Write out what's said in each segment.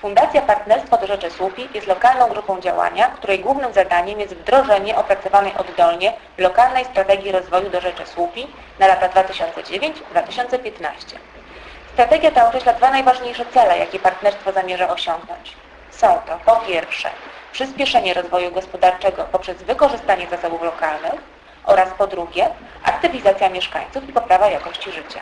Fundacja Partnerstwo do Rzeczy Słupi jest lokalną grupą działania, której głównym zadaniem jest wdrożenie opracowanej oddolnie lokalnej strategii rozwoju do Rzeczy Słupi na lata 2009-2015. Strategia ta określa dwa najważniejsze cele, jakie partnerstwo zamierza osiągnąć. Są to po pierwsze przyspieszenie rozwoju gospodarczego poprzez wykorzystanie zasobów lokalnych oraz po drugie aktywizacja mieszkańców i poprawa jakości życia.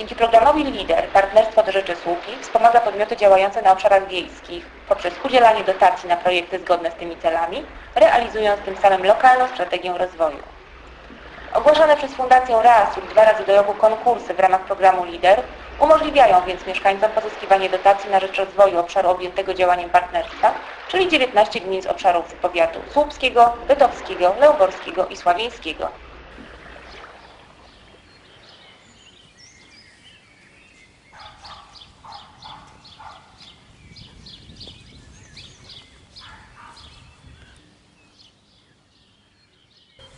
Dzięki programowi LIDER Partnerstwo do Rzeczy Słupi wspomaga podmioty działające na obszarach wiejskich poprzez udzielanie dotacji na projekty zgodne z tymi celami, realizując tym samym lokalną strategię rozwoju. Ogłaszane przez Fundację raz lub dwa razy do roku konkursy w ramach programu LIDER umożliwiają więc mieszkańcom pozyskiwanie dotacji na rzecz rozwoju obszaru objętego działaniem partnerstwa, czyli 19 gmin z obszarów powiatu słupskiego, bytowskiego, leoborskiego i sławieńskiego.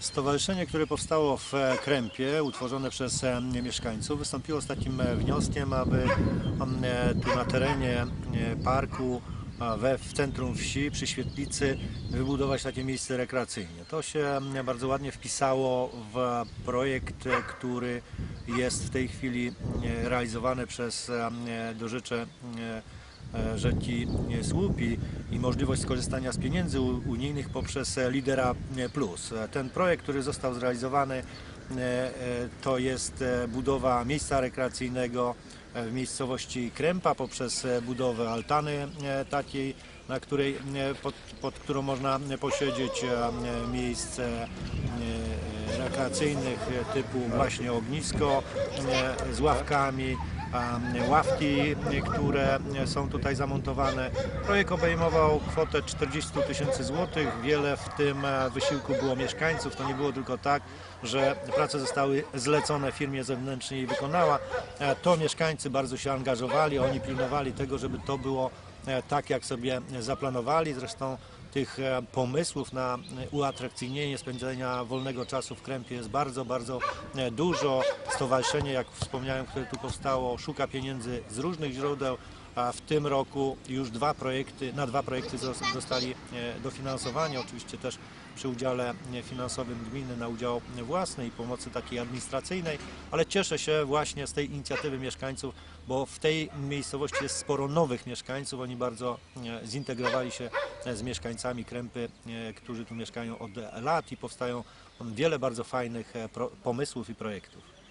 Stowarzyszenie, które powstało w e, Krępie, utworzone przez e, mieszkańców, wystąpiło z takim e, wnioskiem, aby tu na terenie parku, we, w centrum wsi, przy świetlicy, wybudować takie miejsce rekreacyjne. To się bardzo ładnie wpisało w projekt, który jest w tej chwili realizowany przez Dożycze rzeki e, Słupi i możliwość skorzystania z pieniędzy unijnych poprzez e, Lidera e, Plus. Ten projekt, który został zrealizowany, to jest budowa miejsca rekreacyjnego w miejscowości Krępa poprzez budowę altany takiej, na której, pod, pod którą można posiedzieć miejsce e, rekreacyjnych typu właśnie ognisko z ławkami, ławki, które są tutaj zamontowane. Projekt obejmował kwotę 40 tysięcy złotych. Wiele w tym e, wysiłku było mieszkańców. To nie było tylko tak, że prace zostały zlecone firmie zewnętrznej i wykonała. E, To mieszkańcy bardzo się angażowali, oni pilnowali tego, żeby to było e, tak, jak sobie zaplanowali. Zresztą tych e, pomysłów na e, uatrakcyjnienie spędzenia wolnego czasu w Krępie jest bardzo, bardzo e, dużo. Stowarzyszenie, jak wspomniałem, które tu powstało, szuka pieniędzy z różnych źródeł, a w tym roku już dwa projekty, na dwa projekty zostali e, dofinansowani, oczywiście też przy udziale e, finansowym gminy na udział własny i pomocy takiej administracyjnej, ale cieszę się właśnie z tej inicjatywy mieszkańców, bo w tej miejscowości jest sporo nowych mieszkańców, oni bardzo e, zintegrowali się z mieszkańcami Krępy, którzy tu mieszkają od lat i powstają wiele bardzo fajnych pomysłów i projektów.